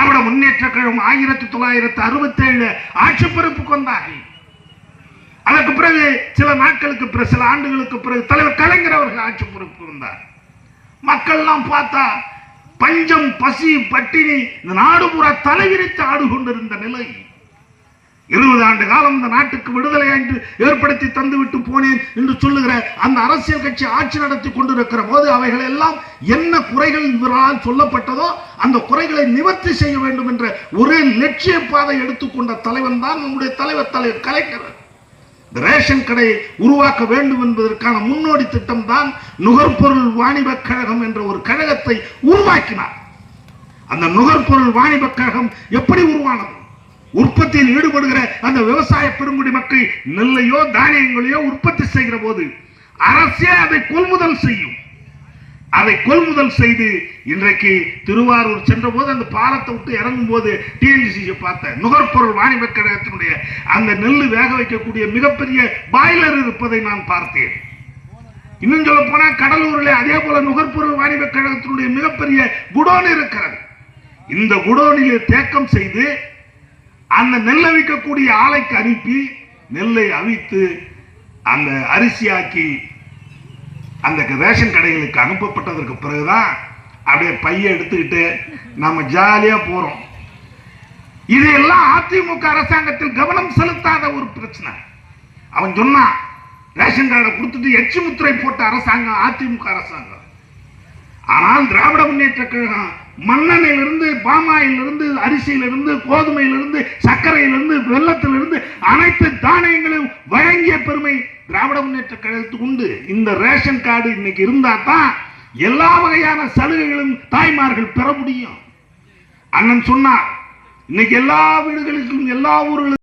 அவட முன்னேற்ற கழகம் ஆயிரத்தி தொள்ளாயிரத்தி அறுபத்தி ஏழு ஆட்சி பொறுப்புக்கு வந்தார்கள். அதற்கு பிறகு சில நாட்களுக்கு பிறகு சில ஆண்டுகளுக்கு பிறகு தலைவர் கலைஞர் அவர்கள் ஆட்சி பொறுப்பு வந்தார். மக்கள்லாம் பார்த்தா பஞ்சம் பசி பட்டினி இந்த நாடு பூரா தலைவிரித்து ஆடு கொண்டிருந்த நிலை. இருபது ஆண்டு காலம் இந்த நாட்டுக்கு விடுதலை என்று ஏற்படுத்தி தந்துவிட்டு போனேன் என்று சொல்லுகிற அந்த அரசியல் கட்சி ஆட்சி நடத்தி கொண்டிருக்கிற போது அவைகள் எல்லாம் என்ன குறைகள் இவரால் சொல்லப்பட்டதோ அந்த குறைகளை நிவர்த்தி செய்ய வேண்டும் என்ற ஒரே லட்சிய பாதை எடுத்துக்கொண்ட தலைவன் தான் நம்முடைய தலைவர் தலைவர் கலைஞர். இந்த ரேஷன் கடையை உருவாக்க வேண்டும் என்பதற்கான முன்னோடி திட்டம் தான் நுகர்பொருள் வாணிபக் கழகம் என்ற ஒரு கழகத்தை உருவாக்கினார். அந்த நுகர்பொருள் வாணிபக் கழகம் எப்படி உருவானது? உற்பத்தியில் ஈடுபடுகிற அந்த விவசாய பெருங்குடி மக்கள் நெல்லையோ தானியங்களையோ உற்பத்தி செய்கிற போது அரசே அதை கொள்முதல் செய்யும். அதை கொள்முதல் செய்து இன்றைக்கு திருவாரூர் சென்ற போது அந்த பாலத்தை விட்டு இறங்கும் போது டிஎன்சிசி பார்த்த நுகர்பொருள் வாணிபக் கழகத்தினுடைய அந்த நெல் வேக வைக்கக்கூடிய மிகப்பெரிய பாய்லர் இருப்பதை நான் பார்த்தேன். இன்னும் சொல்ல போனா கடலூரில் அதே போல நுகர்பொருள் வாணிபக் கழகத்தினுடைய மிகப்பெரிய குடோன் இருக்கிறது. இந்த குடோனியை தேக்கம் செய்து அந்த நெல்லை விற்கக்கூடிய ஆலைக்கு அனுப்பி நெல்லை அவித்து அந்த அரிசியாக்கி அந்த ரேஷன் கடைகளுக்கு அனுப்பப்பட்டதற்கு பிறகுதான் அப்படியே பைய எடுத்துக்கிட்டு நம்ம ஜாலியா போறோம். இதையெல்லாம் அதிமுக அரசாங்கத்தில் கவனம் செலுத்தாத ஒரு பிரச்சனை. அவன் சொன்னான் ரேஷன் கார்டை கொடுத்துட்டு எச்சு முத்திரை போட்ட அரசாங்கம் அதிமுக அரசாங்கம். ஆனால் திராவிட முன்னேற்ற கழகம் மன்னனிலிருந்து பாமாயிலிருந்து இருந்து அரிசியிலிருந்து கோதுமையிலிருந்து சர்க்கரையிலிருந்து வெள்ளத்திலிருந்து அனைத்து தானியங்களையும் வழங்கிய பெருமை திராவிட முன்னேற்ற கழகத்துக்கு உண்டு. இந்த ரேஷன் கார்டு இன்னைக்கு இருந்தா தான் எல்லா வகையான சலுகைகளும் தாய்மார்கள் பெற முடியும். அண்ணன் சொன்னார் இன்னைக்கு எல்லா வீடுகளுக்கும் எல்லா ஊர்களுக்கும்